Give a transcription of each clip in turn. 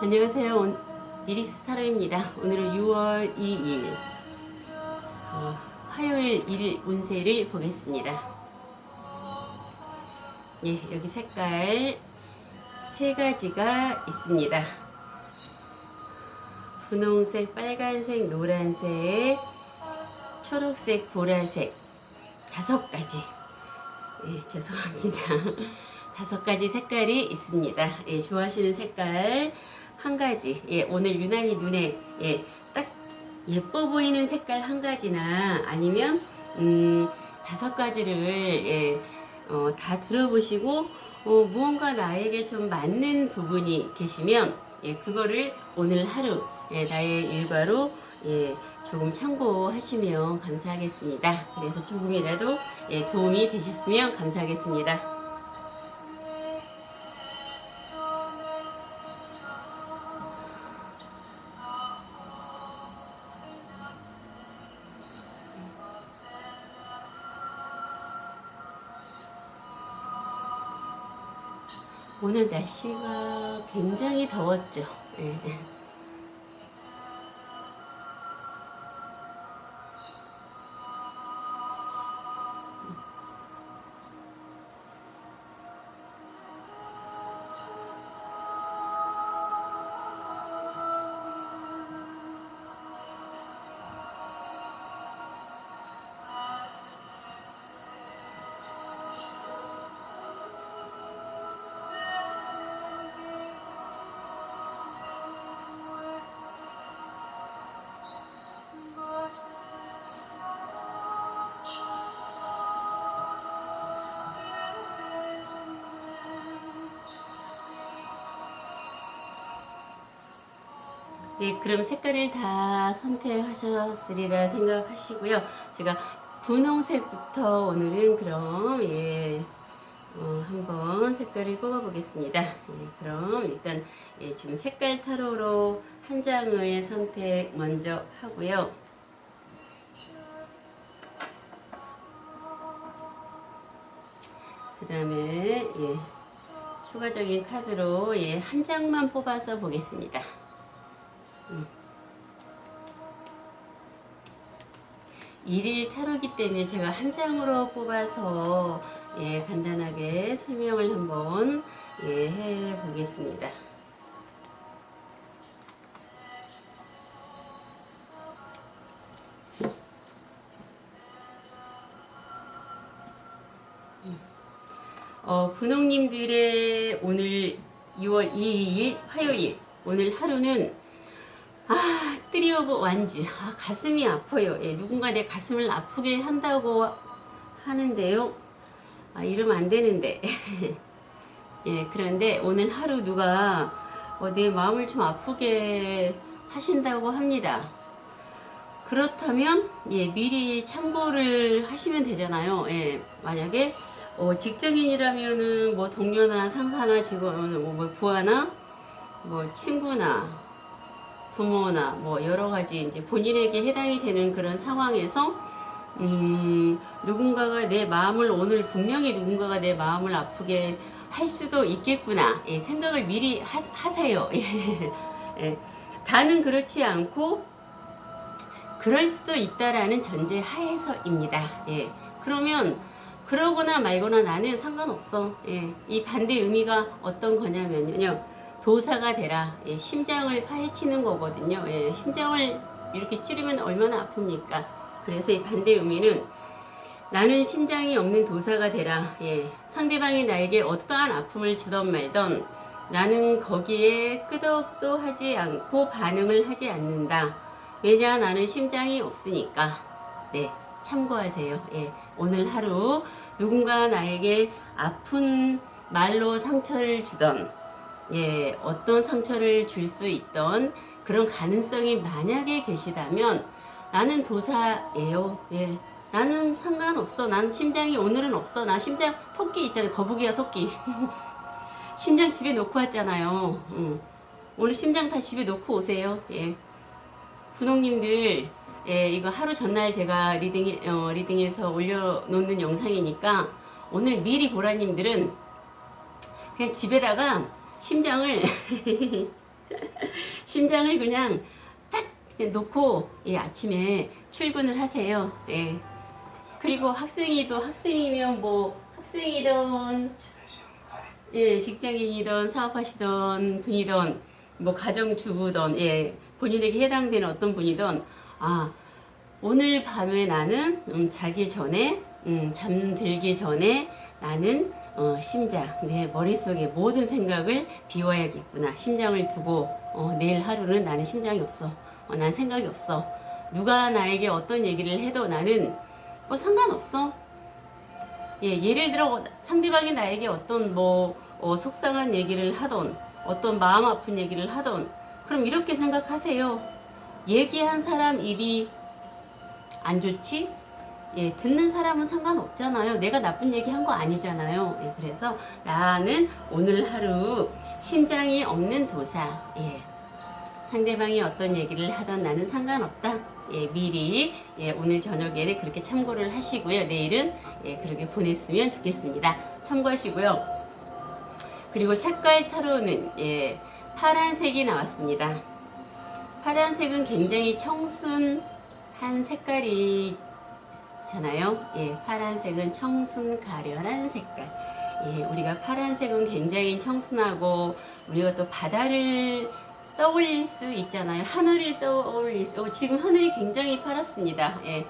안녕하세요. 온- 미리스 타로입니다. 오늘은 6월 2일 어, 화요일 일 운세를 보겠습니다. 예, 여기 색깔 세 가지가 있습니다. 분홍색, 빨간색, 노란색, 초록색, 보라색 다섯 가지. 예, 죄송합니다. 다섯 가지 색깔이 있습니다. 예, 좋아하시는 색깔 한 가지. 예, 오늘 유난히 눈에 예, 딱 예뻐 보이는 색깔 한 가지나 아니면 음, 다섯 가지를 예, 어, 다 들어보시고 어, 무언가 나에게 좀 맞는 부분이 계시면 예, 그거를 오늘 하루 예, 나의 일과로 예, 조금 참고하시면 감사하겠습니다. 그래서 조금이라도 예, 도움이 되셨으면 감사하겠습니다. 날씨가 굉장히 더웠죠. 예. 네, 그럼 색깔을 다 선택하셨으리라 생각하시고요. 제가 분홍색부터 오늘은 그럼 예, 어, 한번 색깔을 뽑아보겠습니다. 예, 그럼 일단 예, 지금 색깔 타로로 한 장을 선택 먼저 하고요. 그 다음에 예, 추가적인 카드로 예, 한 장만 뽑아서 보겠습니다. 일일 타로기 때문에 제가 한 장으로 뽑아서 예, 간단하게 설명을 한번 예, 해 보겠습니다. 어, 분홍님들의 오늘 6월 2일 화요일 오늘 하루는 아, 트리 오브 완즈. 아, 가슴이 아파요. 예, 누군가 내 가슴을 아프게 한다고 하는데요. 아, 이러면 안 되는데. 예, 그런데 오늘 하루 누가 어, 내 마음을 좀 아프게 하신다고 합니다. 그렇다면, 예, 미리 참고를 하시면 되잖아요. 예, 만약에, 어, 직장인이라면은 뭐 동료나 상사나 직원, 뭐, 뭐 부하나, 뭐 친구나, 부모나 뭐 여러 가지 이제 본인에게 해당이 되는 그런 상황에서 음, 누군가가 내 마음을 오늘 분명히 누군가가 내 마음을 아프게 할 수도 있겠구나 예, 생각을 미리 하, 세요 예, 예. 다는 그렇지 않고 그럴 수도 있다라는 전제 하에서입니다. 예. 그러면 그러거나 말거나 나는 상관없어. 예. 이 반대 의미가 어떤 거냐면요. 도사가 되라. 예, 심장을 파헤치는 거거든요. 예, 심장을 이렇게 찌르면 얼마나 아픕니까? 그래서 이 반대 의미는 나는 심장이 없는 도사가 되라. 예, 상대방이 나에게 어떠한 아픔을 주던 말던 나는 거기에 끄덕도 하지 않고 반응을 하지 않는다. 왜냐 나는 심장이 없으니까. 네, 참고하세요. 예, 오늘 하루 누군가 나에게 아픈 말로 상처를 주던 예, 어떤 상처를 줄 수 있던 그런 가능성이 만약에 계시다면 나는 도사예요. 예. 나는 상관없어. 난 심장이 오늘은 없어. 나 심장 토끼 있잖아요. 거북이야 토끼. 심장 집에 놓고 왔잖아요. 응. 오늘 심장 다 집에 놓고 오세요. 예. 분홍님들 예, 이거 하루 전날 제가 리딩 어, 리딩에서 올려놓는 영상이니까 오늘 미리 보라님들은 그냥 집에다가 심장을 심장을 그냥 딱 그냥 놓고 예, 아침에 출근을 하세요. 예. 그리고 학생이도 학생이면 뭐 학생이던 예, 직장인이던 사업하시던 분이던 뭐 가정주부던 예, 본인에게 해당되는 어떤 분이던 아 오늘 밤에 나는 음, 자기 전에 음, 잠들기 전에 나는 어, 심장 내 머릿속에 모든 생각을 비워야겠구나 심장을 두고 어, 내일 하루는 나는 심장이 없어 어, 난 생각이 없어 누가 나에게 어떤 얘기를 해도 나는 뭐 상관없어 예, 예를 들어 상대방이 나에게 어떤 뭐 어, 속상한 얘기를 하던 어떤 마음 아픈 얘기를 하던 그럼 이렇게 생각하세요. 얘기한 사람 입이 안 좋지? 예, 듣는 사람은 상관없잖아요. 내가 나쁜 얘기 한 거 아니잖아요. 예, 그래서 나는 오늘 하루 심장이 없는 도사. 예. 상대방이 어떤 얘기를 하던 나는 상관없다. 예, 미리 예, 오늘 저녁에는 그렇게 참고를 하시고요. 내일은 예, 그렇게 보냈으면 좋겠습니다. 참고하시고요. 그리고 색깔 타로는 예, 파란색이 나왔습니다. 파란색은 굉장히 청순한 색깔이 잖아요. 예, 파란색은 청순 가련한 색깔. 예, 우리가 파란색은 굉장히 청순하고 우리가 또 바다를 떠올릴 수 있잖아요. 하늘을 떠올릴 수, 어, 지금 하늘이 굉장히 파랗습니다. 예,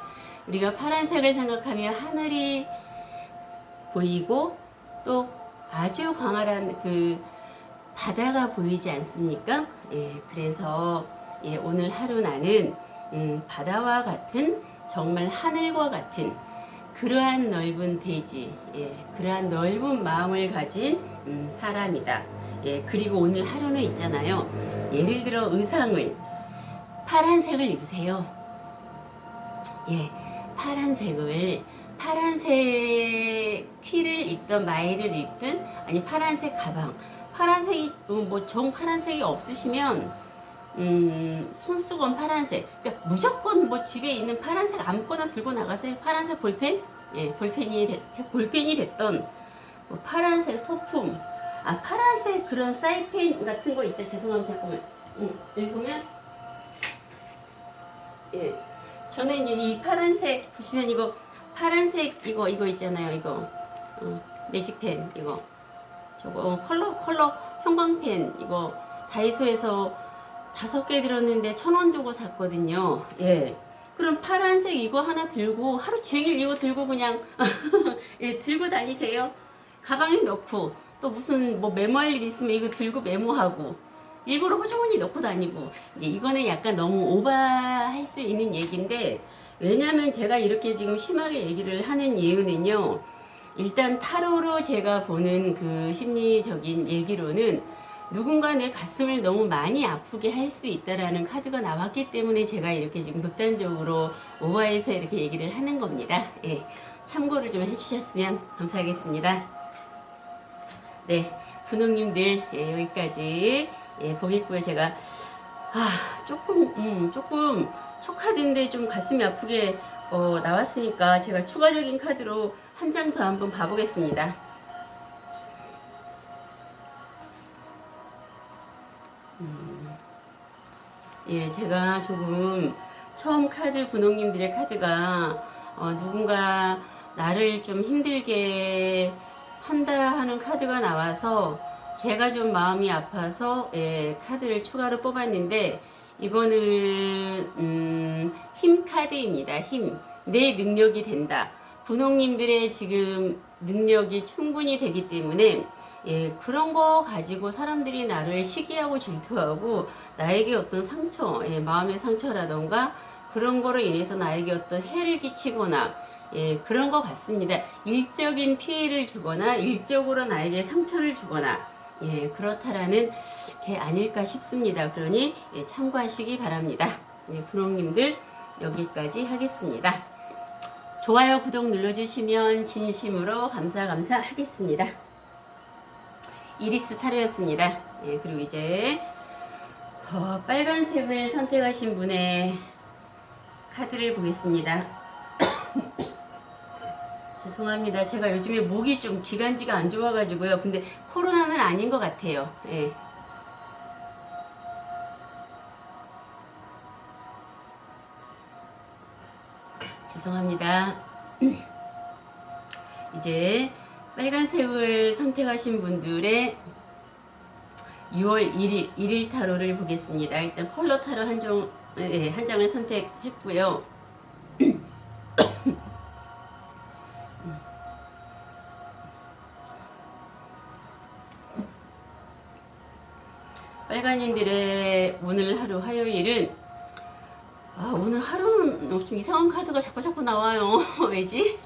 우리가 파란색을 생각하면 하늘이 보이고 또 아주 광활한 그 바다가 보이지 않습니까? 예, 그래서 예, 오늘 하루 나는 음, 바다와 같은 정말 하늘과 같은 그러한 넓은 대지, 예, 그러한 넓은 마음을 가진 음, 사람이다. 예, 그리고 오늘 하루는 있잖아요. 예를 들어 의상을 파란색을 입으세요. 예, 파란색을 파란색 티를 입든 마이를 입든 아니 파란색 가방 파란색이 뭐 정 파란색이 없으시면 음, 손수건 파란색. 그러니까 무조건 뭐 집에 있는 파란색 아무거나 들고 나가세요. 파란색 볼펜? 예 볼펜이 됐, 볼펜이 됐던 뭐 파란색 소품. 아 파란색 그런 사이펜 같은 거 있죠? 죄송합니다. 잠깐만. 음, 여기 보면. 예 저는 이제 이 파란색 보시면 이거 파란색 이거 이거 있잖아요 이거. 어, 매직펜 이거. 저거 어, 컬러 컬러 형광펜 이거 다이소에서 다섯 개 들었는데 천 원 주고 샀거든요. 예. 그럼 파란색 이거 하나 들고 하루 종일 이거 들고 그냥 예 들고 다니세요. 가방에 넣고. 또 무슨 뭐 메모할 일 있으면 이거 들고 메모하고. 일부러 호주머니 넣고 다니고. 이제 이거는 약간 너무 오버할 수 있는 얘기인데 왜냐면 제가 이렇게 지금 심하게 얘기를 하는 이유는요. 일단 타로로 제가 보는 그 심리적인 얘기로는 누군가 내 가슴을 너무 많이 아프게 할 수 있다라는 카드가 나왔기 때문에 제가 이렇게 지금 극단적으로 오버해서 이렇게 얘기를 하는 겁니다. 예. 참고를 좀 해주셨으면 감사하겠습니다. 네. 분홍님들, 예, 여기까지, 예, 보겠고요. 제가, 아, 조금, 음, 조금, 첫 카드인데 좀 가슴이 아프게 어, 나왔으니까 제가 추가적인 카드로 한 장 더 한번 봐보겠습니다. 예, 제가 조금 처음 카드 분홍님들의 카드가 어, 누군가 나를 좀 힘들게 한다 하는 카드가 나와서 제가 좀 마음이 아파서 예, 카드를 추가로 뽑았는데 이거는 음, 힘 카드입니다. 힘. 내 능력이 된다. 분홍님들의 지금 능력이 충분히 되기 때문에 예, 그런 거 가지고 사람들이 나를 시기하고 질투하고 나에게 어떤 상처, 예, 마음의 상처라던가 그런 거로 인해서 나에게 어떤 해를 끼치거나 예, 그런 것 같습니다. 일적인 피해를 주거나 일적으로 나에게 상처를 주거나 예, 그렇다라는 게 아닐까 싶습니다. 그러니 예, 참고하시기 바랍니다. 예, 부롱님들 여기까지 하겠습니다. 좋아요, 구독 눌러주시면 진심으로 감사 감사하겠습니다. 이리스 타로였습니다. 예, 그리고 이제 어, 빨간색을 선택하신 분의 카드를 보겠습니다. 죄송합니다. 제가 요즘에 목이 좀 기관지가 안 좋아가지고요. 근데 코로나는 아닌 것 같아요. 예. 죄송합니다. 이제 빨간색을 선택하신 분들의 6월 1일, 1일 타로를 보겠습니다. 일단 컬러 타로 한, 종, 예, 한 장을 선택했고요. 빨간님들의 오늘 하루 화요일은 아, 오늘 하루는 좀 이상한 카드가 자꾸 자꾸 나와요. 왜지?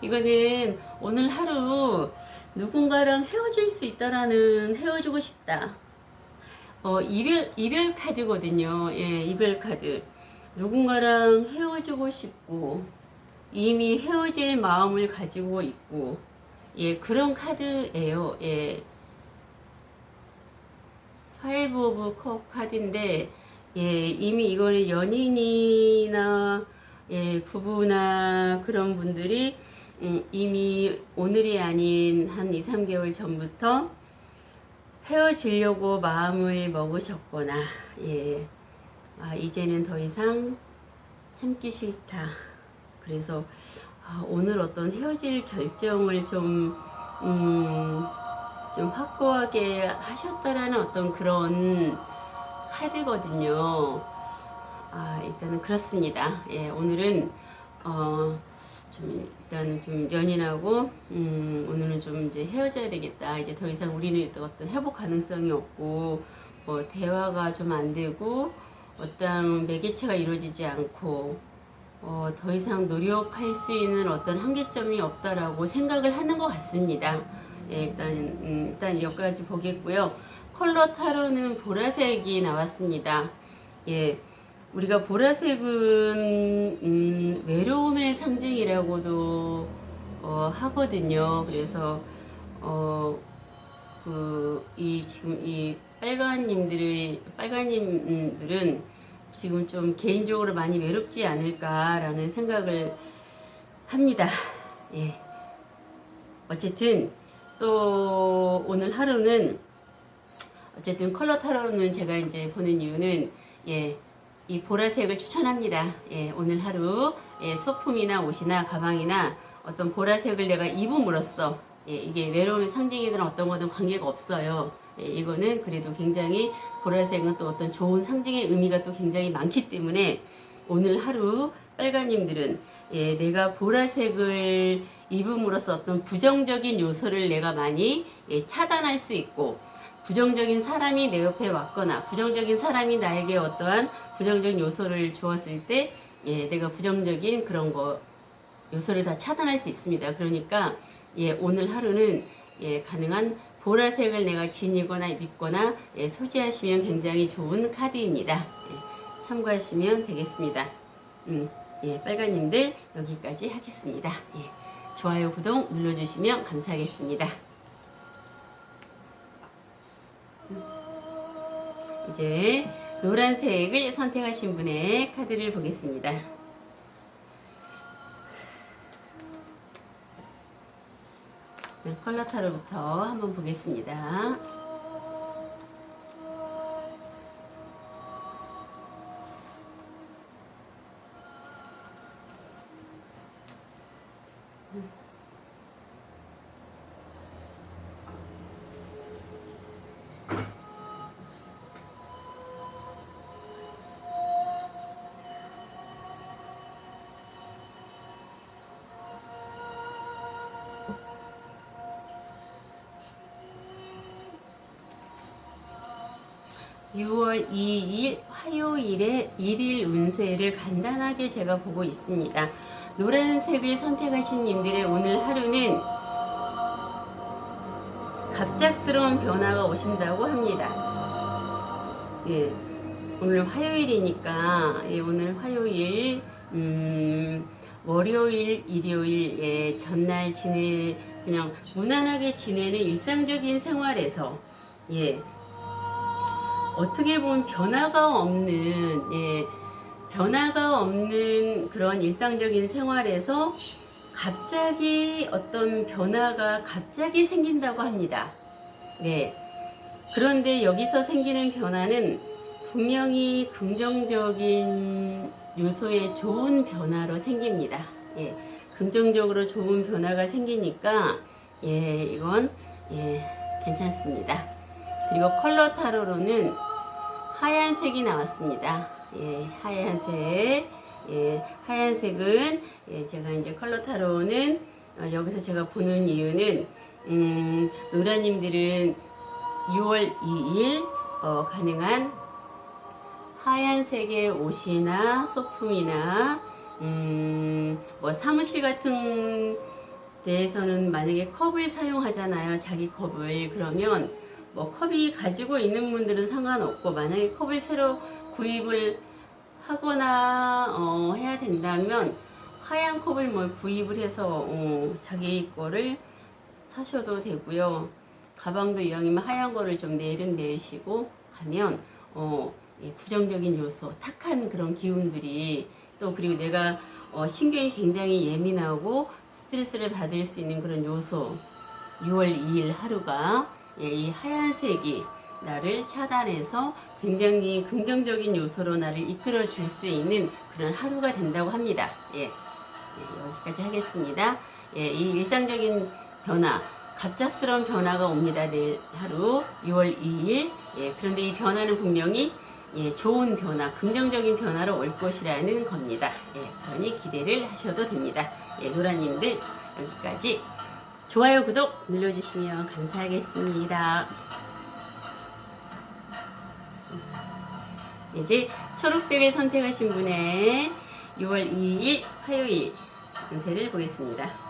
이거는 오늘 하루 누군가랑 헤어질 수 있다라는 헤어지고 싶다. 어, 이별, 이별 카드거든요. 예, 이별 카드. 누군가랑 헤어지고 싶고, 이미 헤어질 마음을 가지고 있고, 예, 그런 카드예요. 예. 파이브 오브 컵 카드인데, 예, 이미 이거는 연인이나, 예, 부부나 그런 분들이, 음, 이미 오늘이 아닌 한 2, 3개월 전부터 헤어지려고 마음을 먹으셨거나, 예, 아, 이제는 더 이상 참기 싫다. 그래서, 아, 오늘 어떤 헤어질 결정을 좀, 음, 좀 확고하게 하셨다라는 어떤 그런 카드거든요. 아, 일단은 그렇습니다. 예, 오늘은, 어, 좀 일단은 좀 연인하고 음, 오늘은 좀 이제 헤어져야 되겠다. 이제 더 이상 우리는 어떤 회복 가능성이 없고 뭐 대화가 좀 안 되고 어떤 매개체가 이루어지지 않고 어, 더 이상 노력할 수 있는 어떤 한계점이 없다라고 생각을 하는 것 같습니다. 예, 일단 음, 일단 여기까지 보겠고요. 컬러 타로는 보라색이 나왔습니다. 예. 우리가 보라색은 음, 외로움의 상징이라고도 어, 하거든요. 그래서 어, 그, 이, 지금 이 빨간님들의, 빨간님들은 지금 좀 개인적으로 많이 외롭지 않을까라는 생각을 합니다. 예. 어쨌든 또 오늘 하루는 어쨌든 컬러 타로는 제가 이제 보는 이유는 예. 이 보라색을 추천합니다. 예, 오늘 하루 예, 소품이나 옷이나 가방이나 어떤 보라색을 내가 입음으로써 예, 이게 외로움의 상징이든 어떤 거든 관계가 없어요. 예, 이거는 그래도 굉장히 보라색은 또 어떤 좋은 상징의 의미가 또 굉장히 많기 때문에 오늘 하루 빨간님들은 예, 내가 보라색을 입음으로써 어떤 부정적인 요소를 내가 많이 예, 차단할 수 있고 부정적인 사람이 내 옆에 왔거나 부정적인 사람이 나에게 어떠한 부정적인 요소를 주었을 때 예, 내가 부정적인 그런 거 요소를 다 차단할 수 있습니다. 그러니까 예, 오늘 하루는 예, 가능한 보라색을 내가 지니거나 믿거나 예, 소지하시면 굉장히 좋은 카드입니다. 예, 참고하시면 되겠습니다. 음, 예, 빨간님들 여기까지 하겠습니다. 예, 좋아요, 구독 눌러주시면 감사하겠습니다. 이제 노란색을 선택하신 분의 카드를 보겠습니다. 네, 컬러 타로부터 한번 보겠습니다. (6월 2일) 화요일에 일일 운세를 간단하게 제가 보고 있습니다. 노란색을 선택하신 님들의 오늘 하루는 갑작스러운 변화가 오신다고 합니다. 예, 오늘 화요일이니까 예, 오늘 화요일 음, 월요일, 일요일 예, 전날 지내 그냥 무난하게 지내는 일상적인 생활에서 예, 어떻게 보면 변화가 없는 예, 변화가 없는 그런 일상적인 생활에서 갑자기 어떤 변화가 갑자기 생긴다고 합니다. 네. 그런데 여기서 생기는 변화는 분명히 긍정적인 요소의 좋은 변화로 생깁니다. 예. 긍정적으로 좋은 변화가 생기니까 예, 이건 예, 괜찮습니다. 그리고 컬러 타로로는 하얀색이 나왔습니다. 예, 하얀색. 예, 하얀색은 예, 제가 이제 컬러 타로는 어, 여기서 제가 보는 이유는 음, 노라님들은 6월 2일 어, 가능한 하얀색의 옷이나 소품이나 음, 뭐 사무실 같은 데에서는 만약에 컵을 사용하잖아요. 자기 컵을. 그러면 뭐 컵이 가지고 있는 분들은 상관없고 만약에 컵을 새로 구입을 하거나 어, 해야 된다면 하얀 컵을 뭐 구입을 해서 어, 자기 거를 사셔도 되고요. 가방도 이왕이면 하얀 거를 좀 내른 내시고 가면 어, 예, 부정적인 요소, 탁한 그런 기운들이 또 그리고 내가 어, 신경이 굉장히 예민하고 스트레스를 받을 수 있는 그런 요소 6월 2일 하루가 예, 이 하얀색이 나를 차단해서 굉장히 긍정적인 요소로 나를 이끌어 줄 수 있는 그런 하루가 된다고 합니다. 예, 예, 여기까지 하겠습니다. 예, 이 일상적인 변화, 갑작스러운 변화가 옵니다. 내일 하루 6월 2일. 예, 그런데 이 변화는 분명히 예, 좋은 변화, 긍정적인 변화로 올 것이라는 겁니다. 예, 그러니 기대를 하셔도 됩니다. 예, 노라님들 여기까지 좋아요, 구독 눌러주시면 감사하겠습니다. 이제 초록색을 선택하신 분의 6월 2일 화요일 운세를 보겠습니다.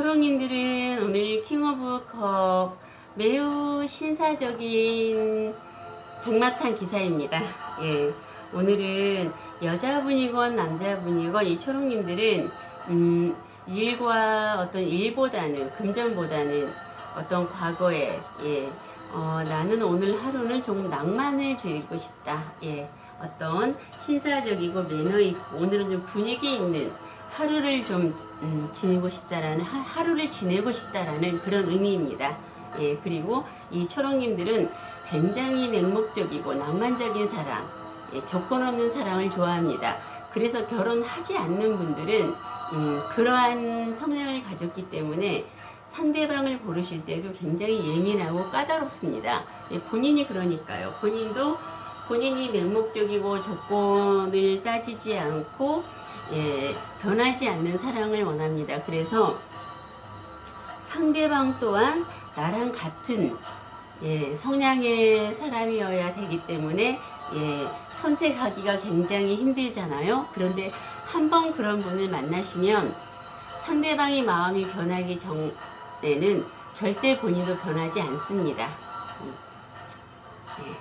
초롱님들은 오늘 킹 오브 컵 매우 신사적인 백마탄 기사입니다. 예. 오늘은 여자분이건 남자분이건 이 초롱님들은 음, 일과 어떤 일보다는 금전보다는 어떤 과거에 예, 어, 나는 오늘 하루는 조금 낭만을 즐기고 싶다. 예, 어떤 신사적이고 매너 있고 오늘은 좀 분위기 있는 하루를 좀 음, 지내고 싶다라는 하, 하루를 지내고 싶다라는 그런 의미입니다. 예, 그리고 이 초롱님들은 굉장히 맹목적이고 낭만적인 사랑, 예, 조건 없는 사랑을 좋아합니다. 그래서 결혼하지 않는 분들은 음, 그러한 성향을 가졌기 때문에 상대방을 고르실 때도 굉장히 예민하고 까다롭습니다. 예, 본인이 그러니까요. 본인도 본인이 맹목적이고 조건을 따지지 않고 예, 변하지 않는 사랑을 원합니다. 그래서 상대방 또한 나랑 같은 예, 성향의 사람이어야 되기 때문에 예, 선택하기가 굉장히 힘들잖아요. 그런데 한번 그런 분을 만나시면 상대방의 마음이 변하기 전에는 절대 본인도 변하지 않습니다. 음, 예,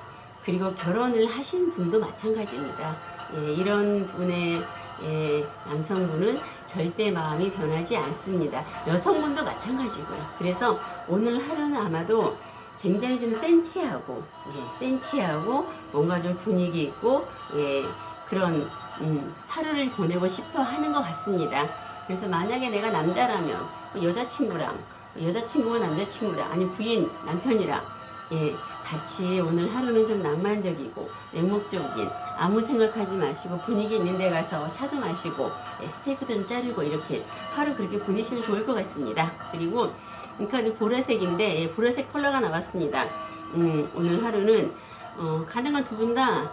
그리고 결혼을 하신 분도 마찬가지입니다. 예, 이런 분의 예, 남성분은 절대 마음이 변하지 않습니다. 여성분도 마찬가지고요. 그래서 오늘 하루는 아마도 굉장히 좀 센치하고, 예, 센치하고 뭔가 좀 분위기 있고, 예, 그런 음, 하루를 보내고 싶어 하는 것 같습니다. 그래서 만약에 내가 남자라면 뭐 여자친구랑 여자친구와 남자친구랑 아니 부인 남편이랑 예, 같이 오늘 하루는 좀 낭만적이고 냉목적인 아무 생각하지 마시고 분위기 있는 데 가서 차도 마시고 예, 스테이크 좀 자르고 이렇게 하루 그렇게 보내시면 좋을 것 같습니다. 그리고 이 카드 보라색인데 예, 보라색 컬러가 나왔습니다. 음, 오늘 하루는 어, 가능한 두 분 다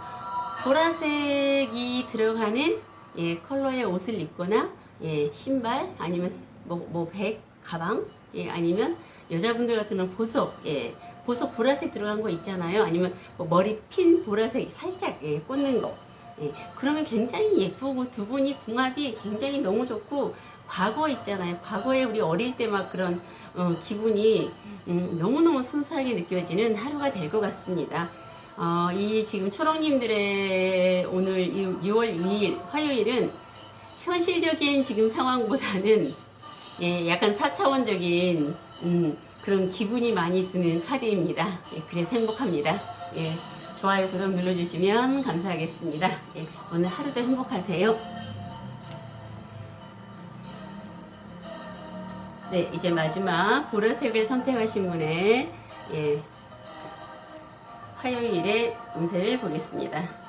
보라색이 들어가는 예, 컬러의 옷을 입거나 예, 신발 아니면 뭐, 뭐 백, 가방 예, 아니면 여자분들 같은 보석 예, 보석 보라색 들어간 거 있잖아요. 아니면 뭐 머리 핀 보라색 살짝 예, 꽂는 거. 예, 그러면 굉장히 예쁘고 두 분이 궁합이 굉장히 너무 좋고 과거 있잖아요. 과거에 우리 어릴 때 막 그런 어, 기분이 음, 너무너무 순수하게 느껴지는 하루가 될 것 같습니다. 어, 이 지금 초롱님들의 오늘 이 6월 2일 화요일은 현실적인 지금 상황보다는 예, 약간 4차원적인 음, 그런 기분이 많이 드는 카드입니다. 예, 그래서 행복합니다. 예, 좋아요, 구독 눌러주시면 감사하겠습니다. 예, 오늘 하루도 행복하세요. 네, 이제 마지막 보라색을 선택하신 분의 예, 화요일의 운세를 보겠습니다.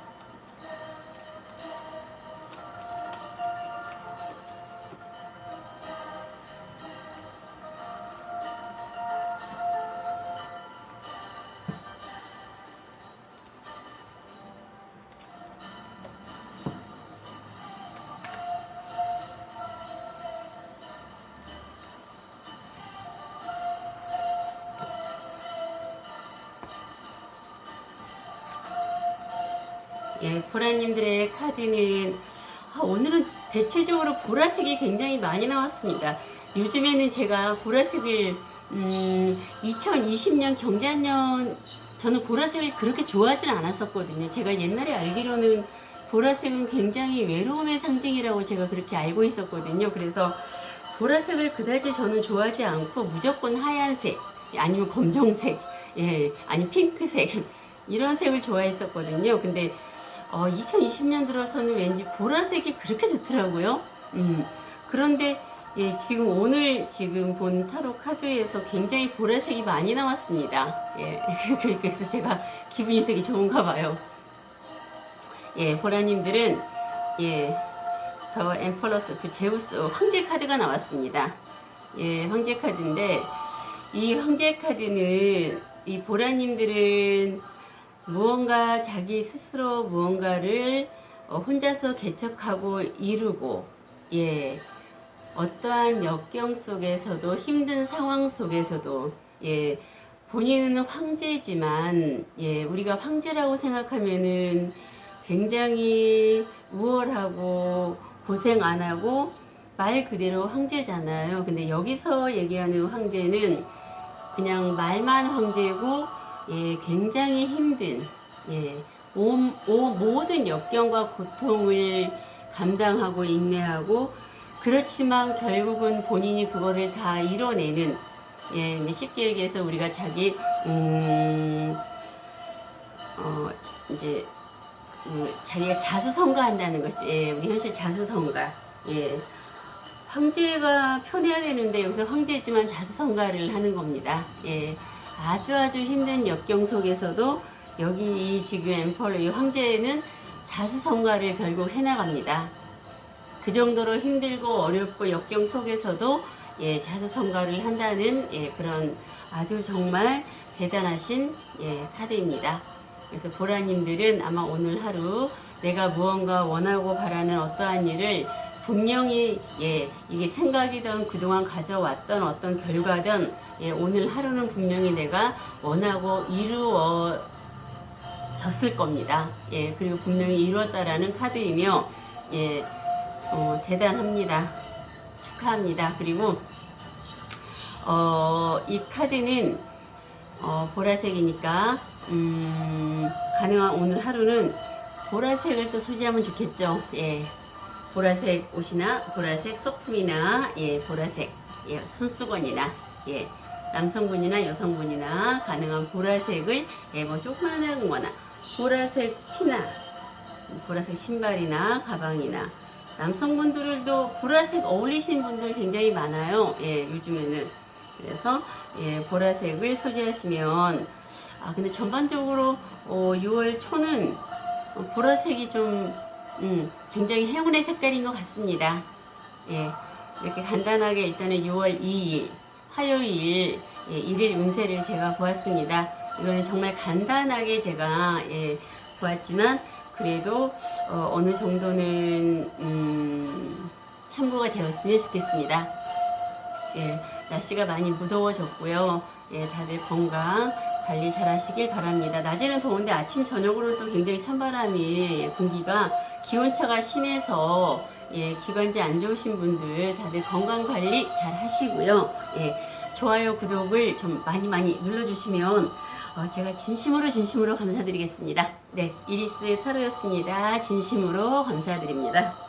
보라색이 굉장히 많이 나왔습니다. 요즘에는 제가 보라색을 음, 2020년 경자년 저는 보라색을 그렇게 좋아하진 않았었거든요. 제가 옛날에 알기로는 보라색은 굉장히 외로움의 상징이라고 제가 그렇게 알고 있었거든요. 그래서 보라색을 그다지 저는 좋아하지 않고 무조건 하얀색 아니면 검정색 예 아니 핑크색 이런 색을 좋아했었거든요. 근데 어, 2020년 들어서는 왠지 보라색이 그렇게 좋더라고요. 음, 그런데 예, 지금 오늘 지금 본 타로 카드에서 굉장히 보라색이 많이 나왔습니다. 예, 그래서 제가 기분이 되게 좋은가 봐요. 예, 보라님들은 예, 더 엠퍼러스 그 제우스 황제 카드가 나왔습니다. 예, 황제 카드인데 이 황제 카드는 이 보라님들은 무언가 자기 스스로 무언가를 어, 혼자서 개척하고 이루고 예 어떠한 역경 속에서도 힘든 상황 속에서도 예 본인은 황제지만 예 우리가 황제라고 생각하면은 굉장히 우월하고 고생 안 하고 말 그대로 황제잖아요. 근데 여기서 얘기하는 황제는 그냥 말만 황제고 예, 굉장히 힘든 예, 오, 오, 모든 역경과 고통을 감당하고 인내하고 그렇지만 결국은 본인이 그거를 다 이뤄내는 예, 쉽게 얘기해서 우리가 자기 음, 어, 이제 음, 자기가 자수성가한다는 것이 예, 우리 현실 자수성가 예. 황제가 편해야 되는데 여기서 황제지만 자수성가를 하는 겁니다. 예. 아주 아주 힘든 역경 속에서도 여기 이 지금 엠퍼러 이 황제는 자수성가를 결국 해나갑니다. 그 정도로 힘들고 어렵고 역경 속에서도 예, 자수성가를 한다는 예, 그런 아주 정말 대단하신 예, 카드입니다. 그래서 보라님들은 아마 오늘 하루 내가 무언가 원하고 바라는 어떠한 일을 분명히 예, 이게 생각이든 그동안 가져왔던 어떤 결과든 예, 오늘 하루는 분명히 내가 원하고 이루어 졌을 겁니다. 예, 그리고 분명히 이루었다라는 카드이며 예, 어, 대단합니다. 축하합니다. 그리고 어, 이 카드는 어, 보라색이니까 음, 가능한 오늘 하루는 보라색을 또 소지하면 좋겠죠. 예. 보라색 옷이나 보라색 소품이나 예, 보라색 예, 손수건이나 예, 남성분이나 여성분이나 가능한 보라색을 예, 뭐 조그마한 거나 보라색 티나 보라색 신발이나 가방이나 남성분들도 보라색 어울리시는 분들 굉장히 많아요. 예, 요즘에는 그래서 예, 보라색을 소지하시면 아 근데 전반적으로 어, 6월 초는 어, 보라색이 좀 음, 굉장히 행운의 색깔인 것 같습니다. 예, 이렇게 간단하게 일단은 6월 2일 화요일 예, 일일 운세를 제가 보았습니다. 이거는 정말 간단하게 제가 예, 보았지만 그래도 어, 느 정도는 음, 참고가 되었으면 좋겠습니다. 예, 날씨가 많이 무더워졌고요. 예, 다들 건강 관리 잘 하시길 바랍니다. 낮에는 더운데 아침, 저녁으로 또 굉장히 찬바람이 예, 공기가 기온차가 심해서 예, 기관지 안 좋으신 분들 다들 건강 관리 잘 하시고요. 예, 좋아요, 구독을 좀 많이 많이 눌러주시면 어, 제가 진심으로 진심으로 감사드리겠습니다. 네, 이리스 타로였습니다. 진심으로 감사드립니다.